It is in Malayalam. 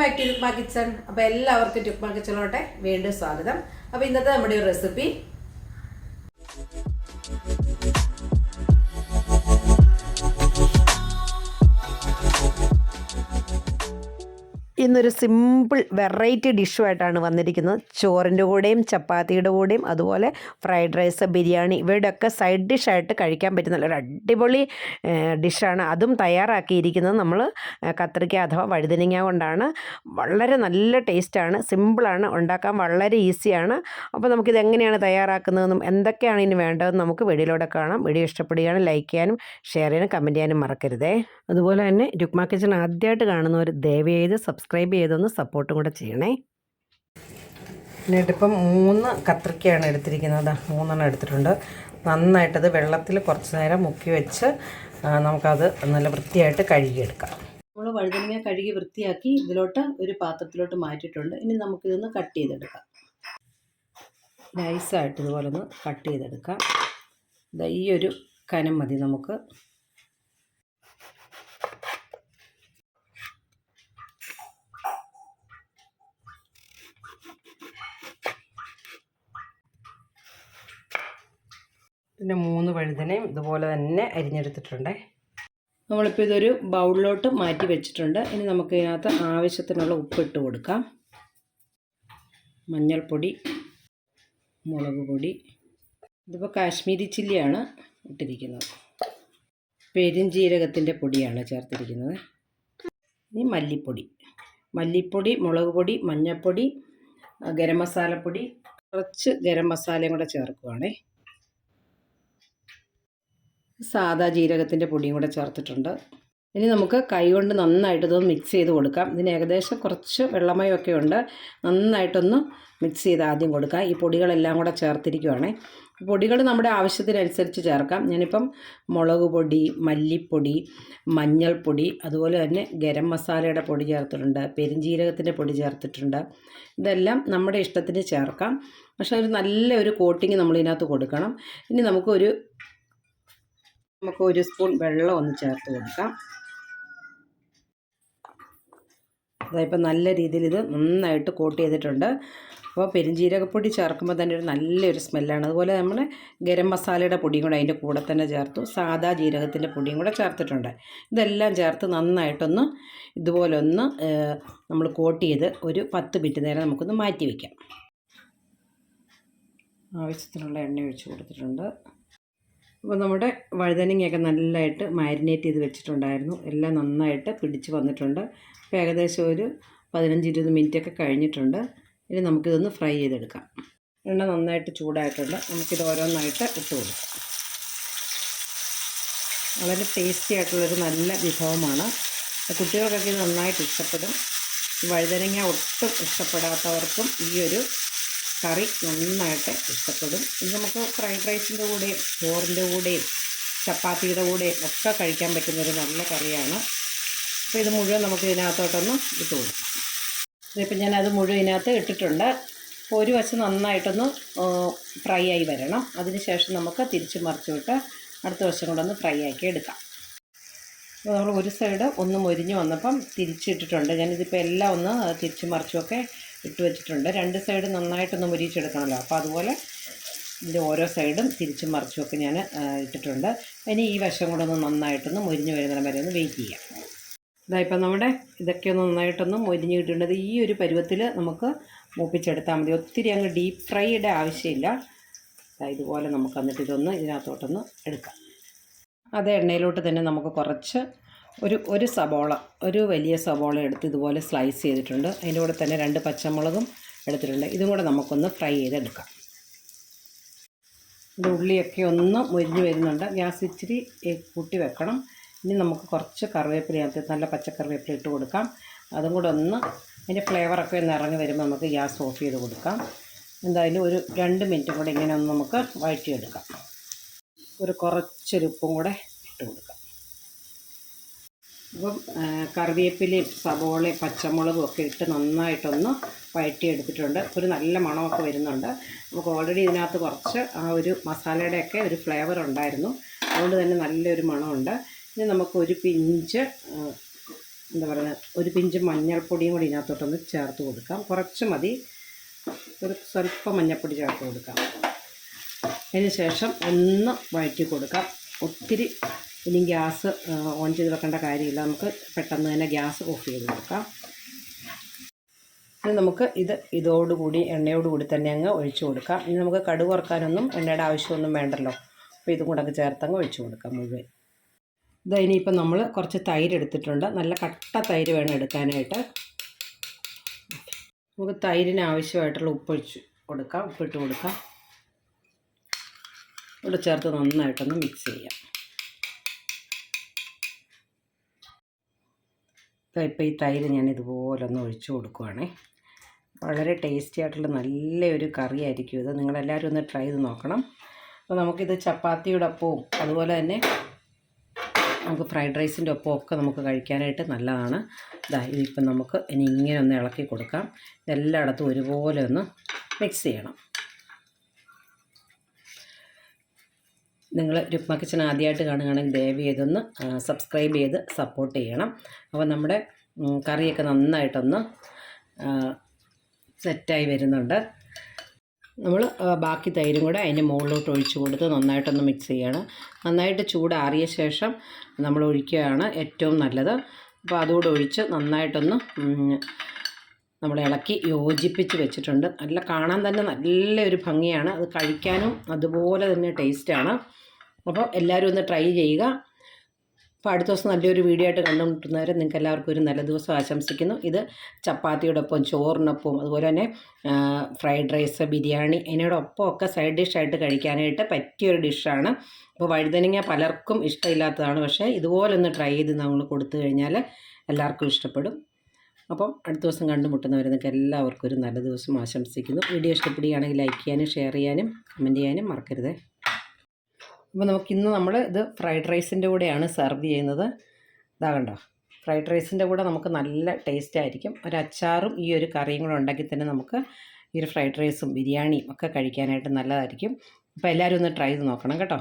ബാക്ക് ടു രുക്മ കിച്ചൺ അപ്പോൾ എല്ലാവർക്കും രുക്മ കിച്ചണിലോട്ടെ വീണ്ടും സ്വാഗതം. അപ്പോൾ ഇന്നത്തെ നമ്മുടെ ഒരു റെസിപ്പി ഇന്നൊരു സിമ്പിൾ വെറൈറ്റി ഡിഷുമായിട്ടാണ് വന്നിരിക്കുന്നത്. ചോറിന്റെ കൂടെയും ചപ്പാത്തിയുടെ കൂടെയും അതുപോലെ ഫ്രൈഡ് റൈസ് ബിരിയാണി ഇവയുടെയൊക്കെ സൈഡ് ഡിഷായിട്ട് കഴിക്കാൻ പറ്റുന്ന ഒരു അടിപൊളി ഡിഷാണ്. അതും തയ്യാറാക്കിയിരിക്കുന്നത് നമ്മൾ കത്രിക്ക അഥവാ വഴുതനങ്ങ കൊണ്ടാണ്. വളരെ നല്ല ടേസ്റ്റാണ്. സിമ്പിളാണ്. ഉണ്ടാക്കാൻ വളരെ ഈസിയാണ്. അപ്പോൾ നമുക്കിത് എങ്ങനെയാണ് തയ്യാറാക്കുന്നതെന്നും എന്തൊക്കെയാണ് ഇനി വേണ്ടതെന്ന് നമുക്ക് വീഡിയോയിലൂടെ കാണാം. വീഡിയോ ഇഷ്ടപ്പെടുകയാണ് ലൈക്ക് ചെയ്യാനും ഷെയർ ചെയ്യാനും കമന്റ് ചെയ്യാനും മറക്കരുതേ. അതുപോലെ തന്നെ രുക്മ കിച്ചൺ ആദ്യമായിട്ട് കാണുന്നവർ ദയവ് ചെയ്ത് സബ്സ്ക്രൈബ് ചെയ്തൊന്ന് സപ്പോർട്ടും കൂടെ ചെയ്യണേ. എന്നിട്ടിപ്പം മൂന്ന് കത്രിക്കയാണ് എടുത്തിരിക്കുന്നത്. ദാ മൂന്നെണ്ണം എടുത്തിട്ടുണ്ട്. നന്നായിട്ടത് വെള്ളത്തിൽ കുറച്ച് നേരം മുക്കി വെച്ച് നമുക്കത് നല്ല വൃത്തിയായിട്ട് കഴുകിയെടുക്കാം. നമ്മൾ വഴുതനങ്ങ കഴുകി വൃത്തിയാക്കി ഇതിലോട്ട് ഒരു പാത്രത്തിലോട്ട് മാറ്റിയിട്ടുണ്ട്. ഇനി നമുക്കിതൊന്ന് കട്ട് ചെയ്തെടുക്കാം. നൈസായിട്ട് ഇതുപോലെ ഒന്ന് കട്ട് ചെയ്തെടുക്കാം. ദാ ഈ ഒരു കനം മതി നമുക്ക്. പിന്നെ മൂന്ന് വഴുതനയും ഇതുപോലെ തന്നെ അരിഞ്ഞെടുത്തിട്ടുണ്ട്. നമ്മളിപ്പോൾ ഇതൊരു ബൗളിലോട്ട് മാറ്റി വെച്ചിട്ടുണ്ട്. ഇനി നമുക്ക് ഇതിനകത്ത് ആവശ്യത്തിനുള്ള ഉപ്പ് ഇട്ട് കൊടുക്കാം. മഞ്ഞൾപ്പൊടി മുളക് പൊടി. ഇതിപ്പോൾ കാശ്മീരി ചില്ലിയാണ് ഇട്ടിരിക്കുന്നത്. പെരുംജീരകത്തിന്റെ പൊടിയാണ് ചേർത്തിരിക്കുന്നത്. ഇനി മല്ലിപ്പൊടി. മല്ലിപ്പൊടി മുളക് പൊടി മഞ്ഞൾപ്പൊടി ഗരം മസാലപ്പൊടി കുറച്ച് ഗരം മസാലയും കൂടെ ചേർക്കുവാണേ. സാദാ ജീരകത്തിന്റെ പൊടിയും കൂടെ ചേർത്തിട്ടുണ്ട്. ഇനി നമുക്ക് കൈ കൊണ്ട് നന്നായിട്ട് ഇതൊന്ന് മിക്സ് ചെയ്ത് കൊടുക്കാം. ഇതിന് ഏകദേശം കുറച്ച് വെള്ളമയമൊക്കെ ഉണ്ട്. നന്നായിട്ടൊന്ന് മിക്സ് ചെയ്ത് ആദ്യം കൊടുക്കാം. ഈ പൊടികളെല്ലാം കൂടെ ചേർത്തിരിക്കുവാണേ. പൊടികൾ നമ്മുടെ ആവശ്യത്തിനനുസരിച്ച് ചേർക്കാം. ഞാനിപ്പം മുളക് പൊടി മല്ലിപ്പൊടി മഞ്ഞൾപ്പൊടി അതുപോലെ തന്നെ ഗരം മസാലയുടെ പൊടി ചേർത്തിട്ടുണ്ട് പെരിഞ്ജീരകത്തിന്റെ പൊടി ചേർത്തിട്ടുണ്ട്. ഇതെല്ലാം നമ്മുടെ ഇഷ്ടത്തിന് ചേർക്കാം. പക്ഷേ ഒരു നല്ല ഒരു കോട്ടിങ് നമ്മളിതിനകത്ത് കൊടുക്കണം. ഇനി നമുക്കൊരു നമുക്ക് ഒരു സ്പൂൺ വെള്ളം ഒന്ന് ചേർത്ത് കൊടുക്കാം. അതായപ്പോൾ നല്ല രീതിയിൽ ഇത് നന്നായിട്ട് കോട്ട് ചെയ്തിട്ടുണ്ട്. അപ്പോൾ പെരുംജീരകപ്പൊടി ചേർക്കുമ്പോൾ തന്നെ ഒരു നല്ലൊരു സ്മെല്ലാണ്. അതുപോലെ നമ്മൾ ഗരം മസാലയുടെ പൊടിയും കൂടെ അതിന്റെ കൂടെ തന്നെ ചേർത്തു. സാദാ ജീരകത്തിന്റെ പൊടിയും കൂടെ ചേർത്തിട്ടുണ്ട്. ഇതെല്ലാം ചേർത്ത് നന്നായിട്ടൊന്ന് ഇതുപോലെ ഒന്ന് നമ്മൾ കോട്ട് ചെയ്ത് ഒരു പത്ത് മിനിറ്റ് നേരം നമുക്കൊന്ന് മാറ്റി വയ്ക്കാം ആവശ്യത്തിനുള്ള എണ്ണ ഒഴിച്ച് കൊടുത്തിട്ടുണ്ട്. അപ്പോൾ നമ്മുടെ വഴുതനങ്ങയൊക്കെ നല്ലതായിട്ട് മാരിനേറ്റ് ചെയ്ത് വെച്ചിട്ടുണ്ടായിരുന്നു. എല്ലാം നന്നായിട്ട് പിടിച്ച് വന്നിട്ടുണ്ട്. അപ്പോൾ ഏകദേശം ഒരു പതിനഞ്ച് ഇരുപത് മിനിറ്റൊക്കെ കഴിഞ്ഞിട്ടുണ്ട്. ഇനി നമുക്കിതൊന്ന് ഫ്രൈ ചെയ്തെടുക്കാം. എണ്ണ നന്നായിട്ട് ചൂടായിട്ടുണ്ട്. നമുക്കിത് ഓരോന്നായിട്ട് ഇട്ട് കൊടുക്കാം. വളരെ ടേസ്റ്റി ആയിട്ടുള്ളൊരു നല്ല വിഭവമാണ്. കുട്ടികൾക്കൊക്കെ ഇത് നന്നായിട്ട് ഇഷ്ടപ്പെടും. വഴുതനങ്ങ ഒട്ടും ഇഷ്ടപ്പെടാത്തവർക്കും ഈ ഒരു കറി നന്നായിട്ട് ഇഷ്ടപ്പെടും. ഇത് നമുക്ക് ഫ്രൈഡ് റൈസിന്റെ കൂടെയും ചോറിന്റെ കൂടെയും ചപ്പാത്തിയുടെ കൂടെയും ഒക്കെ കഴിക്കാൻ പറ്റുന്നൊരു നല്ല കറിയാണ്. അപ്പോൾ ഇത് മുഴുവൻ നമുക്ക് ഇതിനകത്തോട്ടൊന്ന് ഇട്ട് കൊടുക്കാം. ഇതിപ്പോൾ ഞാനത് മുഴുവൻ ഇതിനകത്ത് ഇട്ടിട്ടുണ്ട്. ഒരു വശം നന്നായിട്ടൊന്ന് ഫ്രൈ ആയി വരണം. അതിനുശേഷം നമുക്ക് തിരിച്ച് മറിച്ച് വിട്ട് അടുത്ത വശം കൂടെ ഒന്ന് ഫ്രൈ ആക്കി എടുക്കാം. അപ്പോൾ നമ്മൾ ഒരു സൈഡ് ഒന്ന് മൊരിഞ്ഞ് വന്നപ്പം തിരിച്ചിട്ടിട്ടുണ്ട്. ഞാനിതിപ്പോൾ എല്ലാം ഒന്ന് തിരിച്ച് മറിച്ചുമൊക്കെ ഇട്ട് വെച്ചിട്ടുണ്ട്. രണ്ട് സൈഡ് നന്നായിട്ടൊന്ന് മുരിച്ചെടുക്കണമല്ലോ അപ്പോൾ അതുപോലെ ഇതിന്റെ ഓരോ സൈഡും തിരിച്ചും മറിച്ചുമൊക്കെ ഞാൻ ഇട്ടിട്ടുണ്ട്. ഇനി ഈ വശം കൂടെ ഒന്ന് നന്നായിട്ടൊന്ന് മുരിഞ്ഞ് വരുന്നിടം വരെ ഒന്ന് വെയിറ്റ് ചെയ്യാം. ഇതാ ഇപ്പം നമ്മുടെ ഇതൊക്കെ ഒന്ന് നന്നായിട്ടൊന്ന് മൊരിഞ്ഞ് കിട്ടേണ്ടത് ഈ ഒരു പരുവത്തിൽ നമുക്ക് മൂപ്പിച്ചെടുത്താൽ മതി. ഒത്തിരി അങ്ങ് ഡീപ്പ് ഫ്രൈയുടെ ആവശ്യമില്ല. ഇതുപോലെ നമുക്ക് എന്നിട്ട് ഇതൊന്ന് ഇതിനകത്തോട്ടൊന്ന് എടുക്കാം. അതേ എണ്ണയിലോട്ട് തന്നെ നമുക്ക് കുറച്ച് ഒരു ഒരു സബോള ഒരു വലിയ സബോള എടുത്ത് ഇതുപോലെ സ്ലൈസ് ചെയ്തിട്ടുണ്ട്. അതിന്റെ കൂടെ തന്നെ രണ്ട് പച്ചമുളകും എടുത്തിട്ടുണ്ട്. ഇതും കൂടെ നമുക്കൊന്ന് ഫ്രൈ ചെയ്തെടുക്കാം. ഇത് ഉള്ളിയൊക്കെ ഒന്ന് മുരിഞ്ഞ് വരുന്നുണ്ട്. ഗ്യാസ് ഇച്ചിരി കൂട്ടി വെക്കണം. ഇനി നമുക്ക് കുറച്ച് കറിവേപ്പിലയകത്ത് നല്ല പച്ചക്കറിവേപ്പില ഇട്ട് കൊടുക്കാം. അതും കൂടെ ഒന്ന് അതിന്റെ ഫ്ലേവറൊക്കെ ഒന്ന് ഇറങ്ങി വരുമ്പോൾ നമുക്ക് ഗ്യാസ് ഓഫ് ചെയ്ത് കൊടുക്കാം. എന്തായാലും ഒരു രണ്ട് മിനിറ്റും കൂടെ ഇങ്ങനെ ഒന്ന് നമുക്ക് വഴറ്റിയെടുക്കാം. ഒരു കുറച്ചൊരു ഉപ്പും കൂടെ ഇട്ട് കൊടുക്കാം. അപ്പം കറിവേപ്പിലയും സവോളയും പച്ചമുളകും ഒക്കെ ഇട്ട് നന്നായിട്ടൊന്ന് വഴറ്റിയെടുത്തിട്ടുണ്ട്. ഒരു നല്ല മണമൊക്കെ വരുന്നുണ്ട്. നമുക്ക് ഓൾറെഡി ഇതിനകത്ത് കുറച്ച് ആ ഒരു മസാലയുടെയൊക്കെ ഒരു ഫ്ലേവർ ഉണ്ടായിരുന്നു. അതുകൊണ്ട് തന്നെ നല്ലൊരു മണമുണ്ട്. ഇനി നമുക്ക് ഒരു പിഞ്ച് എന്താ പറയുക ഒരു പിഞ്ച് മഞ്ഞൾപ്പൊടിയും കൂടി ഇതിനകത്തോട്ടൊന്ന് ചേർത്ത് കൊടുക്കാം. കുറച്ച് മതി. ഒരു സ്വല്പം മഞ്ഞൾപ്പൊടി ചേർത്ത് കൊടുക്കാം. അതിന് ശേഷം ഒന്ന് വഴറ്റി കൊടുക്കാം. ഒത്തിരി ഇനി ഗ്യാസ് ഓൺ ചെയ്ത് വെക്കേണ്ട കാര്യമില്ല. നമുക്ക് പെട്ടെന്ന് തന്നെ ഗ്യാസ് ഓഫ് ചെയ്ത് കൊടുക്കാം. ഇനി നമുക്ക് ഇത് ഇതോടുകൂടി എണ്ണയോടുകൂടി തന്നെ അങ്ങ് ഒഴിച്ചു കൊടുക്കാം. ഇനി നമുക്ക് കടുക് വറുക്കാനൊന്നും എണ്ണയുടെ ആവശ്യമൊന്നും വേണ്ടല്ലോ. അപ്പോൾ ഇതും കൂടെ അങ്ങ് ചേർത്തങ്ങ് ഒഴിച്ചു കൊടുക്കാം മുഴുവൻ. ഇത് ഇനിയിപ്പോൾ നമ്മൾ കുറച്ച് തൈര് എടുത്തിട്ടുണ്ട്. നല്ല കട്ട തൈര് വേണം എടുക്കാനായിട്ട്. നമുക്ക് തൈരിന് ആവശ്യമായിട്ടുള്ള ഉപ്പൊഴിച്ച് കൊടുക്കാം ഉപ്പിട്ട് കൊടുക്കാം. ഇവിടെ ചേർത്ത് നന്നായിട്ടൊന്ന് മിക്സ് ചെയ്യാം. ഇപ്പോൾ ഇപ്പോൾ ഈ തൈര് ഞാൻ ഇതുപോലെ ഒന്ന് ഒഴിച്ചു കൊടുക്കുവാണേ. വളരെ ടേസ്റ്റി ആയിട്ടുള്ള നല്ലൊരു കറിയായിരിക്കും ഇത്. നിങ്ങളെല്ലാവരും ഒന്ന് ട്രൈ ചെയ്ത് നോക്കണം. അപ്പോൾ നമുക്കിത് ചപ്പാത്തിയുടെ ഒപ്പവും അതുപോലെ തന്നെ നമുക്ക് ഫ്രൈഡ് റൈസിന്റെ ഒപ്പം ഒക്കെ നമുക്ക് കഴിക്കാനായിട്ട് നല്ലതാണ്. ഇതാ ഇതിപ്പം നമുക്ക് ഇനി ഇങ്ങനെ ഒന്ന് ഇളക്കി കൊടുക്കാം. എല്ലായിടത്തും ഒരുപോലെ ഒന്ന് മിക്സ് ചെയ്യണം. നിങ്ങൾ രുക്മ കിച്ചൺ ആദ്യമായിട്ട് കാണുകയാണെങ്കിൽ ദയവ് ചെയ്തൊന്ന് സബ്സ്ക്രൈബ് ചെയ്ത് സപ്പോർട്ട് ചെയ്യണം. അപ്പോൾ നമ്മുടെ കറിയൊക്കെ നന്നായിട്ടൊന്ന് സെറ്റായി വരുന്നുണ്ട്. നമ്മൾ ബാക്കി തൈരും കൂടെ അതിന്റെ മുകളിലോട്ട് ഒഴിച്ചു കൊടുത്ത് നന്നായിട്ടൊന്ന് മിക്സ് ചെയ്യണം. നന്നായിട്ട് ചൂടാറിയ ശേഷം നമ്മൾ ഒഴിക്കുകയാണ് ഏറ്റവും നല്ലത്. അപ്പോൾ അതുകൂടെ ഒഴിച്ച് നന്നായിട്ടൊന്ന് നമ്മൾ ഇളക്കി യോജിപ്പിച്ച് വെച്ചിട്ടുണ്ട്. നല്ല കാണാൻ തന്നെ നല്ല ഒരു ഭംഗിയാണ്. അത് കഴിക്കാനും അതുപോലെ തന്നെ ടേസ്റ്റാണ്. അപ്പോൾ എല്ലാവരും ഒന്ന് ട്രൈ ചെയ്യുക. അപ്പോൾ അടുത്ത ദിവസം നല്ലൊരു വീഡിയോ ആയിട്ട് കണ്ടുമുട്ടുന്നവരെ നിങ്ങൾക്ക് എല്ലാവർക്കും ഒരു നല്ല ദിവസം ആശംസിക്കുന്നു. ഇത് ചപ്പാത്തിയോടൊപ്പം ചോറിനൊപ്പം അതുപോലെ തന്നെ ഫ്രൈഡ് റൈസ് ബിരിയാണി അതിനോടൊപ്പം ഒക്കെ സൈഡ് ഡിഷായിട്ട് കഴിക്കാനായിട്ട് പറ്റിയൊരു ഡിഷാണ് അപ്പോൾ വഴുതനങ്ങ പലർക്കും ഇഷ്ടമില്ലാത്തതാണ്. പക്ഷേ ഇതുപോലെ ഒന്ന് ട്രൈ ചെയ്ത് നമ്മൾ കൊടുത്തു കഴിഞ്ഞാൽ എല്ലാവർക്കും ഇഷ്ടപ്പെടും. അപ്പം അടുത്ത ദിവസം കണ്ടുമുട്ടുന്നവരെ എല്ലാവർക്കും ഒരു നല്ല ദിവസം ആശംസിക്കുന്നു. വീഡിയോ ഇഷ്ടപ്പെടുകയാണെങ്കിൽ ലൈക്ക് ചെയ്യാനും ഷെയർ ചെയ്യാനും കമന്റ് ചെയ്യാനും മറക്കരുത്. അപ്പോൾ നമുക്കിന്ന് നമ്മൾ ഇത് ഫ്രൈഡ് റൈസിന്റെ കൂടെയാണ് സെർവ് ചെയ്യുന്നത്. ഇതാ കണ്ടോ? ഫ്രൈഡ് റൈസിന്റെ കൂടെ നമുക്ക് നല്ല ടേസ്റ്റ് ആയിരിക്കും. ഒരു അച്ചാറും ഈ ഒരു കറിയും കൂടെ ഉണ്ടാക്കി തന്നെ നമുക്ക് ഈ ഒരു ഫ്രൈഡ് റൈസും ബിരിയാണിയും ഒക്കെ കഴിക്കാനായിട്ട് നല്ലതായിരിക്കും. അപ്പോൾ എല്ലാവരും ഒന്ന് ട്രൈ ചെയ്ത് നോക്കണം കേട്ടോ.